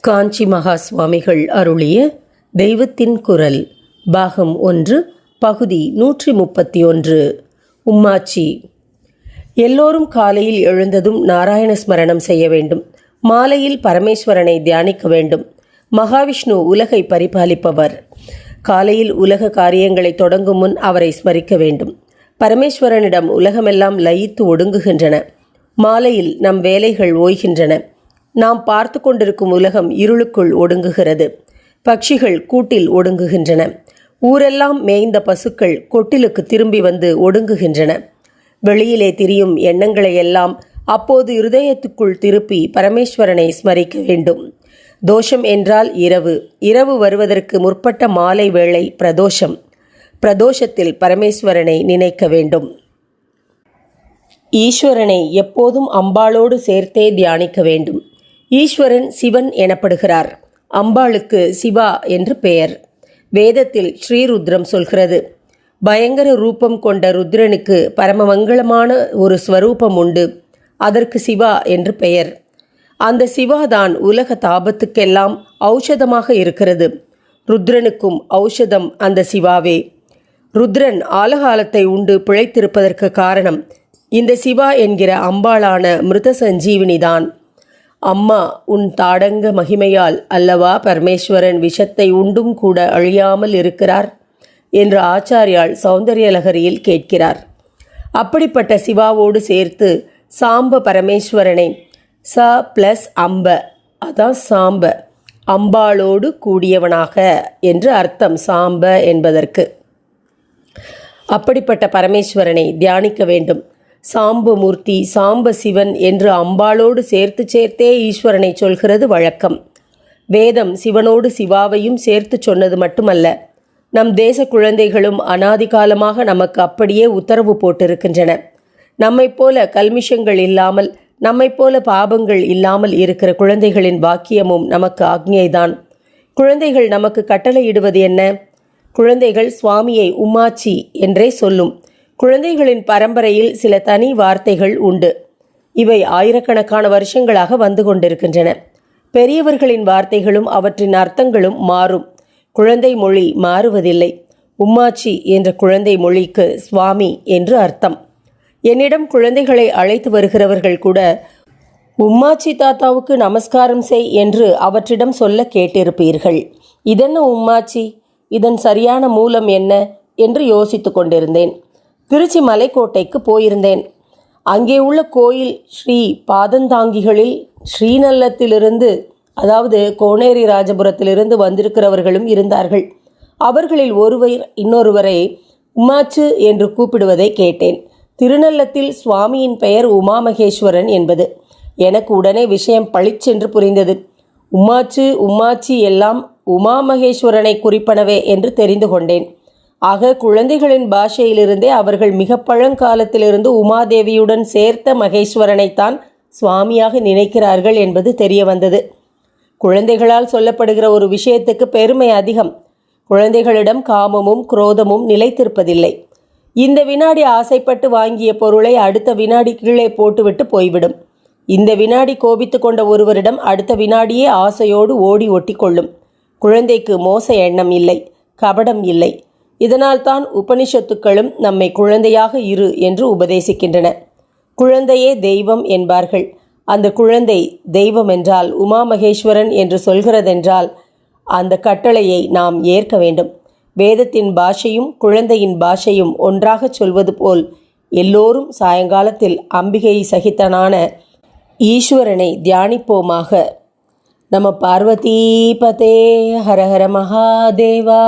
காஞ்சி மகா சுவாமிகள் அருளிய தெய்வத்தின் குரல் பாகம் ஒன்று பகுதி நூற்றி முப்பத்தி ஒன்று. உம்மாச்சி. எல்லோரும் காலையில் எழுந்ததும் நாராயண ஸ்மரணம் செய்ய வேண்டும். மாலையில் பரமேஸ்வரனை தியானிக்க வேண்டும். மகாவிஷ்ணு உலகை பரிபாலிப்பவர். காலையில் உலக காரியங்களை தொடங்கும் முன் அவரை ஸ்மரிக்க வேண்டும். பரமேஸ்வரனிடம் உலகமெல்லாம் லயித்து ஒடுங்குகின்றன. மாலையில் நம் வேலைகள் ஓய்கின்றன. நாம் பார்த்து கொண்டிருக்கும் உலகம் இருளுக்குள் ஒடுங்குகிறது. பட்சிகள் கூட்டில் ஒடுங்குகின்றன. ஊரெல்லாம் மேய்ந்த பசுக்கள் கொட்டிலுக்கு திரும்பி வந்து ஒடுங்குகின்றன. வெளியிலே திரியும் எண்ணங்களை எல்லாம் அப்போது இருதயத்துக்குள் திருப்பி பரமேஸ்வரனை ஸ்மரிக்க வேண்டும். தோஷம் என்றால் இரவு. இரவு வருவதற்கு முற்பட்ட மாலை வேளை பிரதோஷம். பிரதோஷத்தில் பரமேஸ்வரனை நினைக்க வேண்டும். ஈஸ்வரனை எப்போதும் அம்பாளோடு சேர்த்தே தியானிக்க வேண்டும். ஈஸ்வரன் சிவன் எனப்படுகிறார். அம்பாளுக்கு சிவா என்று பெயர். வேதத்தில் ஸ்ரீருத்ரம் சொல்கிறது பயங்கர ரூபம் கொண்ட ருத்ரனுக்கு பரமமங்கலமான ஒரு ஸ்வரூபம் உண்டு. அதற்கு சிவா என்று பெயர். அந்த சிவாதான் உலக தாபத்துக்கெல்லாம் ஔஷதமாக இருக்கிறது. ருத்ரனுக்கும் ஔஷதம் அந்த சிவாவே. ருத்ரன் ஆலகாலத்தை உண்டு பிழைத்திருப்பதற்கு காரணம் இந்த சிவா என்கிற அம்பாளான மிருத சஞ்சீவினிதான் அம்மா உன் தாடங்க மகிமையால் அல்லவா பரமேஸ்வரன் விஷத்தை உண்டும் கூட அழியாமல் இருக்கிறார்? என்று ஆச்சாரியால் சௌந்தர்யலகரியில் கேட்கிறார். அப்படிப்பட்ட சிவாவோடு சேர்த்து சாம்ப பரமேஸ்வரனை ச பிளஸ் அம்ப அதான் சாம்ப அம்பாளோடு கூடியவனாக என்று அர்த்தம் சாம்ப என்பதற்கு. அப்படிப்பட்ட பரமேஸ்வரனை தியானிக்க வேண்டும். சாம்பமூர்த்தி சாம்ப சிவன் என்று அம்பாளோடு சேர்த்து சேர்த்தே ஈஸ்வரனை சொல்கிறது வழக்கம். வேதம் சிவனோடு சிவாவையும் சேர்த்து சொன்னது மட்டுமல்ல. நம் தேச குழந்தைகளும் அனாதிகாலமாக நமக்கு அப்படியே உத்தரவு போட்டிருக்கின்றன. நம்மைப் போல கல்மிஷங்கள் இல்லாமல் நம்மைப் போல பாபங்கள் இல்லாமல் இருக்கிற குழந்தைகளின் வாக்கியமும் நமக்கு ஆக்ஞைதான். குழந்தைகள் நமக்கு கட்டளையிடுவது என்ன? குழந்தைகள் சுவாமியை உம்மாச்சி என்றே சொல்லும். குழந்தைகளின் பரம்பரையில் சில தனி வார்த்தைகள் உண்டு. இவை ஆயிரக்கணக்கான வருஷங்களாக வந்து கொண்டிருக்கின்றன. பெரியவர்களின் வார்த்தைகளும் அவற்றின் அர்த்தங்களும் மாறும். குழந்தை மொழி மாறுவதில்லை. உம்மாச்சி என்ற குழந்தை மொழிக்கு சுவாமி என்று அர்த்தம். என்னிடம் குழந்தைகளை அழைத்து வருகிறவர்கள் கூட உம்மாச்சி தாத்தாவுக்கு நமஸ்காரம் செய் என்று அவற்றிடம் சொல்ல கேட்டிருப்பீர்கள். இதென்ன உம்மாச்சி? இதன் சரியான மூலம் என்ன? என்று யோசித்து கொண்டிருந்தேன். திருச்சி மலைக்கோட்டைக்கு போயிருந்தேன். அங்கே உள்ள கோயில் ஸ்ரீ பாதந்தாங்கிகளில் ஸ்ரீநல்லத்திலிருந்து அதாவது கோனேரி ராஜபுரத்திலிருந்து வந்திருக்கிறவர்களும் இருந்தார்கள். அவர்களில் ஒருவர் இன்னொருவரை உமாச்சு என்று கூப்பிடுவதை கேட்டேன். திருநல்லத்தில் சுவாமியின் பெயர் உமாமகேஸ்வரன் என்பது. எனக்கு உடனே விஷயம் பளிச்சென்று புரிந்தது. உமாச்சு உமாச்சி எல்லாம் உமாமகேஸ்வரனை குறிப்பனவே என்று தெரிந்து கொண்டேன். ஆக குழந்தைகளின் பாஷையிலிருந்தே அவர்கள் மிக பழங்காலத்திலிருந்து உமாதேவியுடன் சேர்த்த மகேஸ்வரனைத்தான் சுவாமியாக நினைக்கிறார்கள் என்பது தெரிய வந்தது குழந்தைகளால் சொல்லப்படுகிற ஒரு விஷயத்துக்கு பெருமை அதிகம். குழந்தைகளிடம் காமமும் குரோதமும் நிலைத்திருப்பதில்லை. இந்த வினாடி ஆசைப்பட்டு வாங்கிய பொருளை அடுத்த வினாடி கீழே போட்டுவிட்டு போய்விடும். இந்த வினாடி கோபித்து கொண்ட ஒருவரிடம் அடுத்த வினாடியே ஆசையோடு ஓடி ஒட்டி கொள்ளும் குழந்தைக்கு மோச எண்ணம் இல்லை கபடம் இல்லை. இதனால்தான் உபனிஷத்துக்களும் நம்மை குழந்தையாக இரு என்று உபதேசிக்கின்றன. குழந்தையே தெய்வம் என்பார்கள். அந்த குழந்தை தெய்வம் என்றால் உமா மகேஸ்வரன் என்று சொல்கிறதென்றால் அந்த கட்டளையை நாம் ஏற்க வேண்டும். வேதத்தின் பாஷையும் குழந்தையின் பாஷையும் ஒன்றாக சொல்வது போல் எல்லோரும் சாயங்காலத்தில் அம்பிகை சகித்தனான ஈஸ்வரனை தியானிப்போமாக. நம பார்வதி பதே ஹரஹர மகாதேவா.